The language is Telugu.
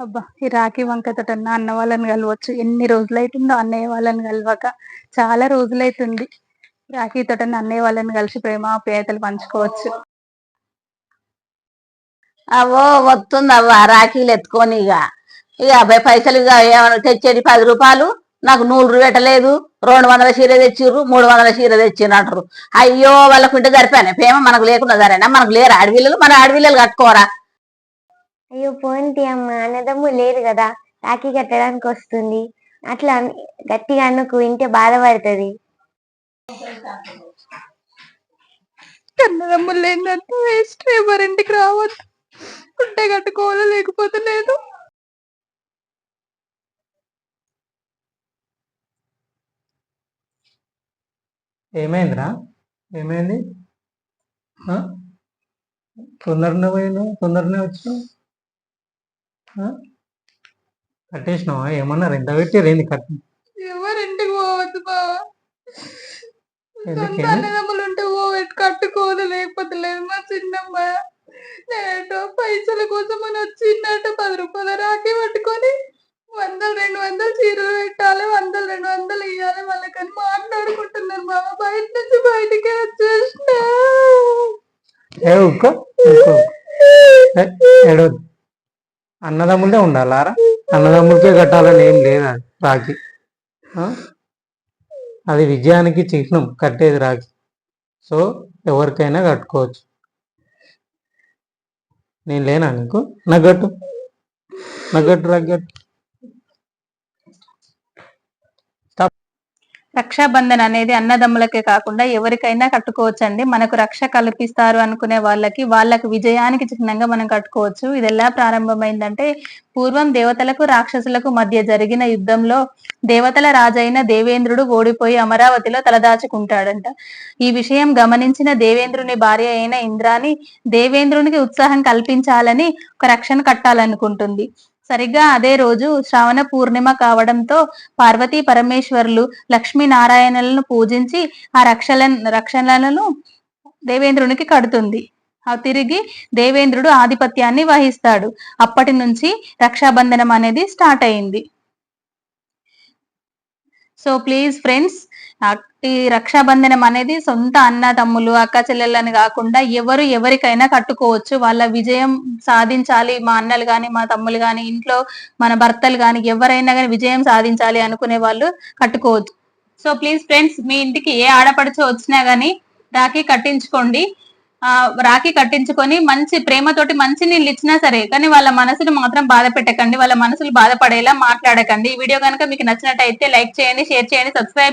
అబ్బా ఈ రాఖీ వంకతోటన్నా అన్న వాళ్ళని కలవచ్చు. ఎన్ని రోజులైతుందో అన్నయ్య వాళ్ళని కలవక చాలా రోజులైతుంది. రాఖీ తోట అన్నయ్య వాళ్ళని కలిసి ప్రేమ ఆప్యాయతలు పంచుకోవచ్చు. అవో వస్తుంది అవ్వ రాఖీలు ఎత్తుకొని ఇక ఇక అబ్బాయి పైసలు ఇక ఏమైనా తెచ్చేది పది రూపాయలు? నాకు నూరు పెట్టలేదు. రెండు వందల చీర తెచ్చిర్రు మూడు వందల చీర తెచ్చిర్రు అంటారు అయ్యో వాళ్ళకుంటే సరిపోయినా ప్రేమ మనకు లేకుండా సరేనా? మనకు లేరు ఆడవిల్లలు మన ఆడవిల్లలు కట్టుకోరా? అయ్యో పోయింటి అమ్మ అన్నదమ్ము లేరు కదా రాఖీ కట్టడానికి వస్తుంది. అట్లా గట్టిగా అనుకు ఇంటే బాధపడుతుంది. కన్నదమ్ములు ఏంటంటే వేస్ట్ ఎవరింటికి రావద్దు. ఉంటే కట్టుకోవాలో లేకపోతే లేదు. ఏమైందిరా? ఏమైంది? తొందరనే పోయినావు? తొందరనే వచ్చినావు? కట్టేసినావా? ఏమన్నారు ఎంత పెట్టారు ఏంది కట్టి ఎవరింటికి పోవద్దు బావా? అన్నదమ్ములు ఉంటే కట్టుకోదు లేకపోతే లేదు మా చిన్నమ్మ. నేటో పైసల కోసం అని వచ్చిందట పది రూపాయల రాఖీ పట్టుకొని వందలు రెండు వందలు చీరలు పెట్టాలి వందలు రెండు వందలు ఇవ్వాలి వాళ్ళకని మాట్లాడుకుంటున్నారు బావ. బయట నుంచి బయటికి వచ్చేసిన ఏ ఉక్కో ఉక్కో ఏ, ఏడవద్దు అన్నదమ్ములే ఉండాలారా అన్నదమ్ములకే కట్టాలని ఏం లేదా రాఖీ? అది విజయానికి చిహ్నం కట్టేది రాఖీ. సో ఎవరికైనా కట్టుకోవచ్చు. నేను లేనా నీకు? నగట్టు నగట్టు రగ్గట్టు రక్షాబంధన్ అనేది అన్నదమ్ములకే కాకుండా ఎవరికైనా కట్టుకోవచ్చండి. మనకు రక్ష కల్పిస్తారు అనుకునే వాళ్ళకి వాళ్ళకి విజయానికి చిహ్నంగా మనం కట్టుకోవచ్చు. ఇది ఎలా ప్రారంభమైందంటే పూర్వం దేవతలకు రాక్షసులకు మధ్య జరిగిన యుద్ధంలో దేవతల రాజైన దేవేంద్రుడు ఓడిపోయి అమరావతిలో తలదాచుకుంటాడంట. ఈ విషయం గమనించిన దేవేంద్రుని భార్య అయిన ఇంద్రాని దేవేంద్రునికి ఉత్సాహం కల్పించాలని ఒక రక్షణ కట్టాలనుకుంటుంది. సరిగ్గా అదే రోజు శ్రావణ పూర్ణిమ కావడంతో పార్వతీ పరమేశ్వరులు లక్ష్మీనారాయణలను పూజించి ఆ రక్షల రక్షణలను దేవేంద్రునికి కడుతుంది. ఆ తిరిగి దేవేంద్రుడు ఆధిపత్యాన్ని వహిస్తాడు. అప్పటి నుంచి రక్షాబంధనం అనేది స్టార్ట్ అయింది. సో ప్లీజ్ ఫ్రెండ్స్ ఈ రక్షాబంధనం అనేది సొంత అన్న తమ్ములు అక్క చెల్లెళ్ళని కాకుండా ఎవరు ఎవరికైనా కట్టుకోవచ్చు. వాళ్ళ విజయం సాధించాలి. మా అన్నలు కానీ మా తమ్ములు కానీ ఇంట్లో మన భర్తలు కానీ ఎవరైనా కానీ విజయం సాధించాలి అనుకునే వాళ్ళు కట్టుకోవచ్చు. సో ప్లీజ్ ఫ్రెండ్స్ మీ ఇంటికి ఏ ఆడపడుచు వచ్చినా కానీ రాఖీ కట్టించుకోండి. రాఖీ కట్టించుకొని మంచి ప్రేమతోటి మంచి నీళ్ళు ఇచ్చినా సరే కానీ వాళ్ళ మనసును మాత్రం బాధ పెట్టకండి వాళ్ళ మనసులు బాధపడేలా మాట్లాడకండి. ఈ వీడియో కనుక మీకు నచ్చినట్టయితే లైక్ చేయండి షేర్ చేయండి సబ్స్క్రైబ్